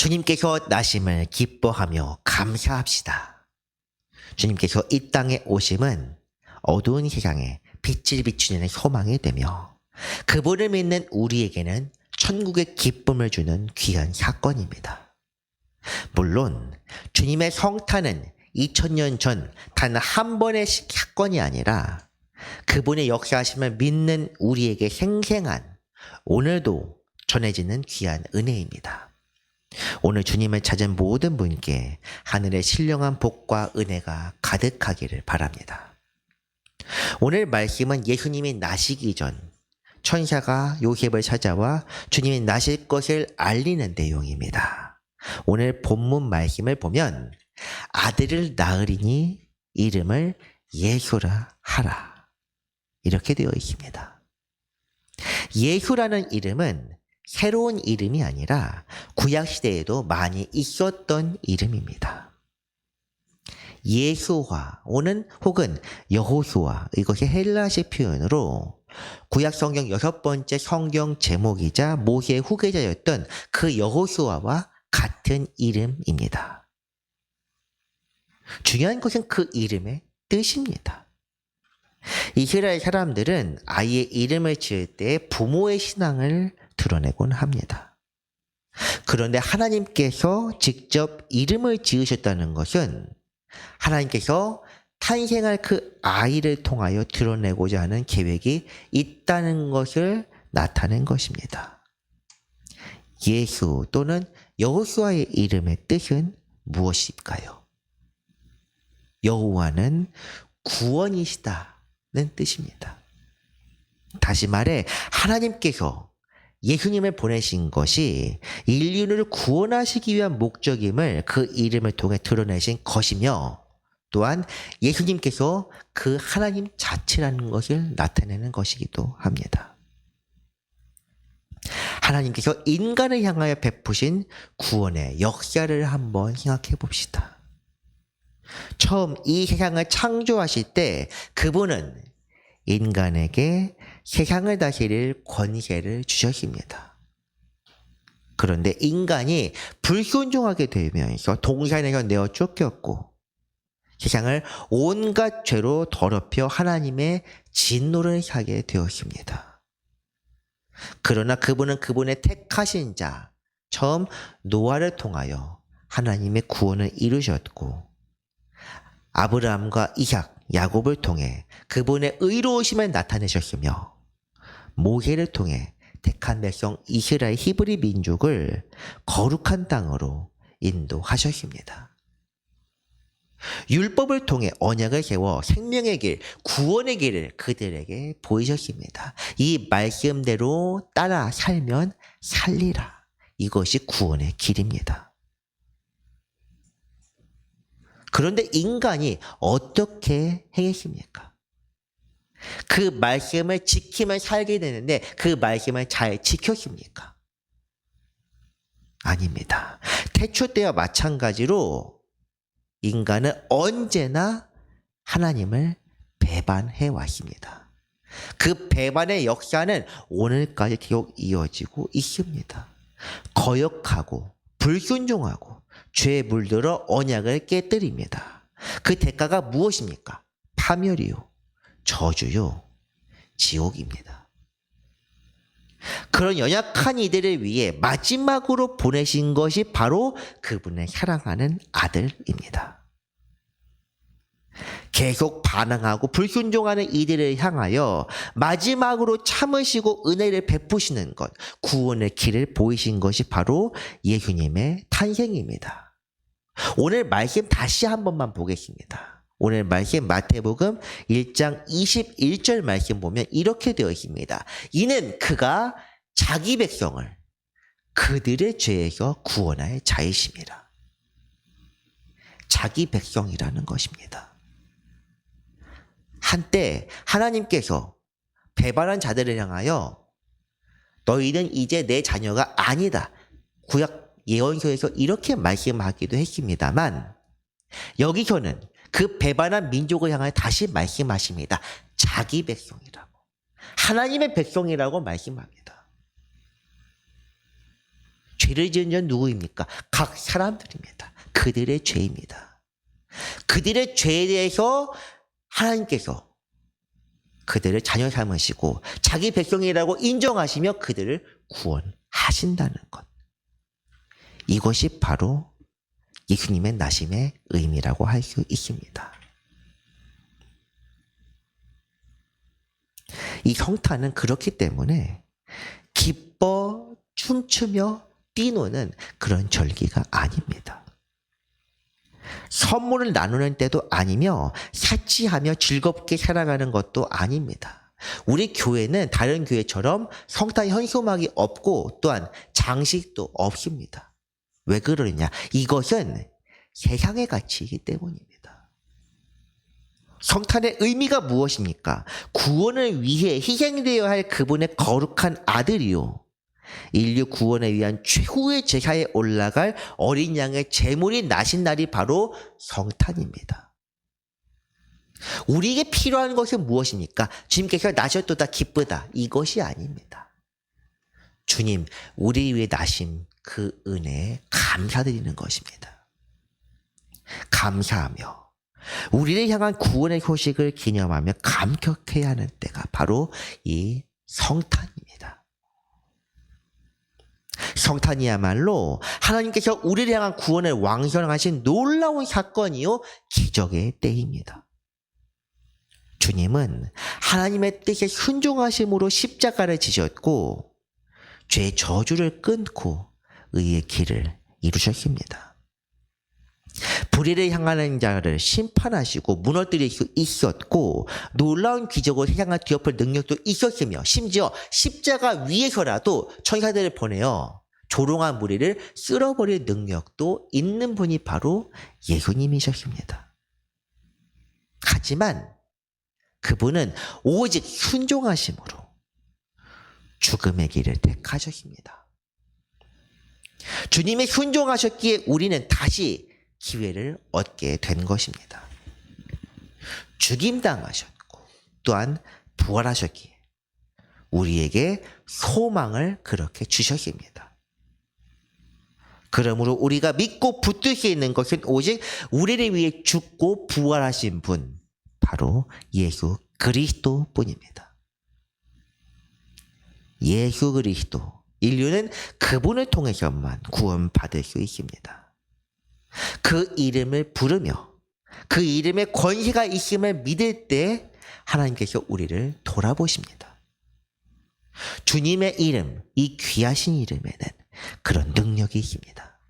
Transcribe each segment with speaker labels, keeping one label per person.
Speaker 1: 주님께서 나심을 기뻐하며 감사합시다. 주님께서 이 땅에 오심은 어두운 세상에 빛을 비추는 소망이 되며 그분을 믿는 우리에게는 천국의 기쁨을 주는 귀한 사건입니다. 물론 주님의 성탄은 2000년 전 단 한 번의 사건이 아니라 그분의 역사하심을 믿는 우리에게 생생한 오늘도 전해지는 귀한 은혜입니다. 오늘 주님을 찾은 모든 분께 하늘의 신령한 복과 은혜가 가득하기를 바랍니다. 오늘 말씀은 예수님이 나시기 전 천사가 요셉을 찾아와 주님이 나실 것을 알리는 내용입니다. 오늘 본문 말씀을 보면 아들을 낳으리니 이름을 예수라 하라. 이렇게 되어 있습니다. 예수라는 이름은 새로운 이름이 아니라 구약시대에도 많이 있었던 이름입니다. 예수화, 오는 혹은 여호수아, 이것이 헬라식 표현으로 구약 성경 여섯 번째 성경 제목이자 모세의 후계자였던 그 여호수아와 같은 이름입니다. 중요한 것은 그 이름의 뜻입니다. 이스라엘 사람들은 아이의 이름을 지을 때 부모의 신앙을 드러내곤 합니다. 그런데 하나님께서 직접 이름을 지으셨다는 것은 하나님께서 탄생할 그 아이를 통하여 드러내고자 하는 계획이 있다는 것을 나타낸 것입니다. 예수 또는 여호수아의 이름의 뜻은 무엇일까요? 여호와는 구원이시다는 뜻입니다. 다시 말해 하나님께서 예수님을 보내신 것이 인류를 구원하시기 위한 목적임을 그 이름을 통해 드러내신 것이며 또한 예수님께서 그 하나님 자체라는 것을 나타내는 것이기도 합니다. 하나님께서 인간을 향하여 베푸신 구원의 역사를 한번 생각해 봅시다. 처음 이 세상을 창조하실 때 그분은 인간에게 세상을 다스릴 권세를 주셨습니다. 그런데 인간이 불순종하게 되면서 동산에서 내어 쫓겼고 세상을 온갖 죄로 더럽혀 하나님의 진노를 사게 되었습니다. 그러나 그분은 그분의 택하신 자, 처음 노아를 통하여 하나님의 구원을 이루셨고 아브라함과 이삭, 야곱을 통해 그분의 의로우심을 나타내셨으며 모세를 통해 택한 백성 이스라엘 히브리 민족을 거룩한 땅으로 인도하셨습니다. 율법을 통해 언약을 세워 생명의 길, 구원의 길을 그들에게 보이셨습니다. 이 말씀대로 따라 살면 살리라. 이것이 구원의 길입니다. 그런데 인간이 어떻게 행했습니까? 그 말씀을 지키면 살게 되는데 그 말씀을 잘 지켰습니까? 아닙니다. 태초 때와 마찬가지로 인간은 언제나 하나님을 배반해 왔습니다. 그 배반의 역사는 오늘까지 계속 이어지고 있습니다. 거역하고 불순종하고 죄에 물들어 언약을 깨뜨립니다. 그 대가가 무엇입니까? 파멸이요, 저주요, 지옥입니다. 그런 연약한 이들을 위해 마지막으로 보내신 것이 바로 그분의 사랑하는 아들입니다. 계속 반항하고 불순종하는 이들을 향하여 마지막으로 참으시고 은혜를 베푸시는 것, 구원의 길을 보이신 것이 바로 예수님의 탄생입니다. 오늘 말씀 다시 한 번만 보겠습니다. 오늘 말씀 마태복음 1장 21절 말씀 보면 이렇게 되어 있습니다. 이는 그가 자기 백성을 그들의 죄에서 구원할 자이심이라. 자기 백성이라는 것입니다. 한때 하나님께서 배반한 자들을 향하여 너희는 이제 내 자녀가 아니다. 구약 예언서에서 이렇게 말씀하기도 했습니다만 여기서는 그 배반한 민족을 향하여 다시 말씀하십니다. 자기 백성이라고. 하나님의 백성이라고 말씀합니다. 죄를 지은 자는 누구입니까? 각 사람들입니다. 그들의 죄입니다. 그들의 죄에 대해서 하나님께서 그들을 자녀 삼으시고 자기 백성이라고 인정하시며 그들을 구원하신다는 것. 이것이 바로 예수님의 나심의 의미라고 할 수 있습니다. 이 성탄은 그렇기 때문에 기뻐 춤추며 뛰노는 그런 절기가 아닙니다. 선물을 나누는 때도 아니며 사치하며 즐겁게 살아가는 것도 아닙니다. 우리 교회는 다른 교회처럼 성탄 현수막이 없고 또한 장식도 없습니다. 왜 그러느냐? 이것은 세상의 가치이기 때문입니다. 성탄의 의미가 무엇입니까? 구원을 위해 희생되어야 할 그분의 거룩한 아들이요. 인류 구원에 위한 최후의 제사에 올라갈 어린 양의 제물이 나신 날이 바로 성탄입니다. 우리에게 필요한 것은 무엇입니까? 주님께서 나셨도다 기쁘다. 이것이 아닙니다. 주님, 우리 위해 나신 그 은혜에 감사드리는 것입니다. 감사하며 우리를 향한 구원의 소식을 기념하며 감격해야 하는 때가 바로 이 성탄입니다. 성탄이야말로 하나님께서 우리를 향한 구원을 왕성하신 놀라운 사건이요 기적의 때입니다. 주님은 하나님의 뜻에 순종하심으로 십자가를 지셨고 죄 저주를 끊고 의의 길을 이루셨습니다. 불의를 향하는 자를 심판하시고 무너뜨릴 수 있었고 놀라운 기적을 세상을 뒤엎을 능력도 있었으며 심지어 십자가 위에서라도 천사들을 보내어 조롱한 무리를 쓸어버릴 능력도 있는 분이 바로 예수님이셨습니다. 하지만 그분은 오직 순종하심으로 죽음의 길을 택하셨습니다. 주님의 순종하셨기에 우리는 다시 기회를 얻게 된 것입니다. 죽임당하셨고 또한 부활하셨기에 우리에게 소망을 그렇게 주셨습니다. 그러므로 우리가 믿고 붙들 수 있는 것은 오직 우리를 위해 죽고 부활하신 분, 바로 예수 그리스도 뿐입니다. 예수 그리스도. 인류는 그분을 통해서만 구원받을 수 있습니다. 그 이름을 부르며 그 이름에 권세가 있음을 믿을 때 하나님께서 우리를 돌아보십니다. 주님의 이름, 이 귀하신 이름에는 그런 능력이 있습니다.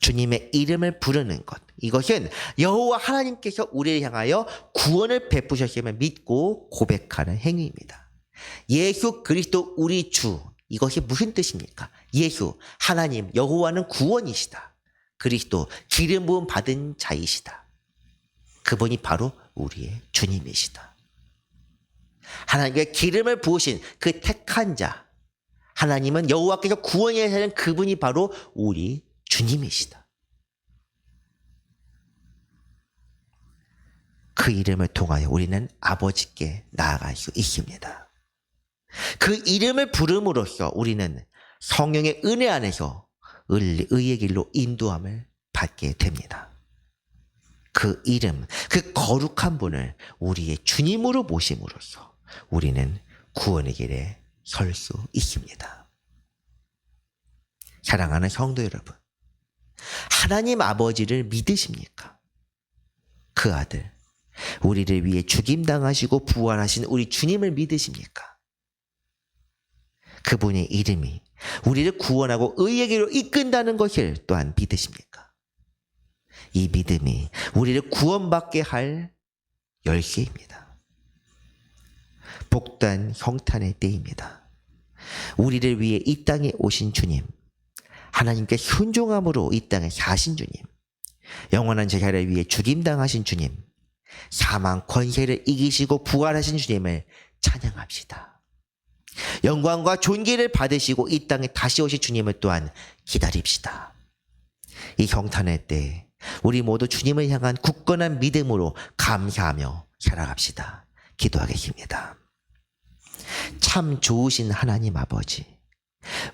Speaker 1: 주님의 이름을 부르는 것. 이것은 여호와 하나님께서 우리를 향하여 구원을 베푸셨음을 믿고 고백하는 행위입니다. 예수 그리스도 우리 주. 이것이 무슨 뜻입니까? 예수, 하나님, 여호와는 구원이시다. 그리스도, 기름 부음 받은 자이시다. 그분이 바로 우리의 주님이시다. 하나님께 기름을 부으신 그 택한 자. 하나님은 여호와께서 구원해 하는 그분이 바로 우리 주님이시다. 그 이름을 통하여 우리는 아버지께 나아갈 수 있습니다. 그 이름을 부름으로써 우리는 성령의 은혜 안에서 의의 길로 인도함을 받게 됩니다. 그 이름, 그 거룩한 분을 우리의 주님으로 모심으로써 우리는 구원의 길에 설 수 있습니다. 사랑하는 성도 여러분, 하나님 아버지를 믿으십니까? 그 아들, 우리를 위해 죽임당하시고 부활하신 우리 주님을 믿으십니까? 그분의 이름이 우리를 구원하고 의에게로 이끈다는 것을 또한 믿으십니까? 이 믿음이 우리를 구원받게 할 열쇠입니다. 복단 성탄의 때입니다. 우리를 위해 이 땅에 오신 주님, 하나님께 순종함으로 이 땅에 사신 주님, 영원한 제사를 위해 죽임당하신 주님, 사망 권세를 이기시고 부활하신 주님을 찬양합시다. 영광과 존귀를 받으시고 이 땅에 다시 오실 주님을 또한 기다립시다. 이 경탄의 때 우리 모두 주님을 향한 굳건한 믿음으로 감사하며 살아갑시다. 기도하겠습니다. 참 좋으신 하나님 아버지.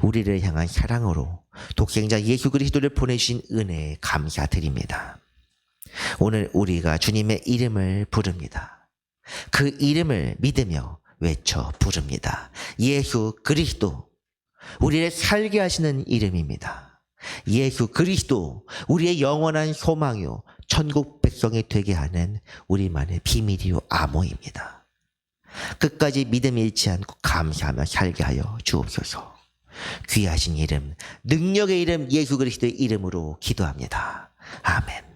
Speaker 1: 우리를 향한 사랑으로 독생자 예수 그리스도를 보내주신 은혜에 감사드립니다. 오늘 우리가 주님의 이름을 부릅니다. 그 이름을 믿으며 외쳐 부릅니다. 예수 그리스도 우리를 살게 하시는 이름입니다. 예수 그리스도 우리의 영원한 소망이요 천국 백성이 되게 하는 우리만의 비밀이요 암호입니다. 끝까지 믿음 잃지 않고 감사하며 살게 하여 주옵소서. 귀하신 이름, 능력의 이름 예수 그리스도의 이름으로 기도합니다. 아멘.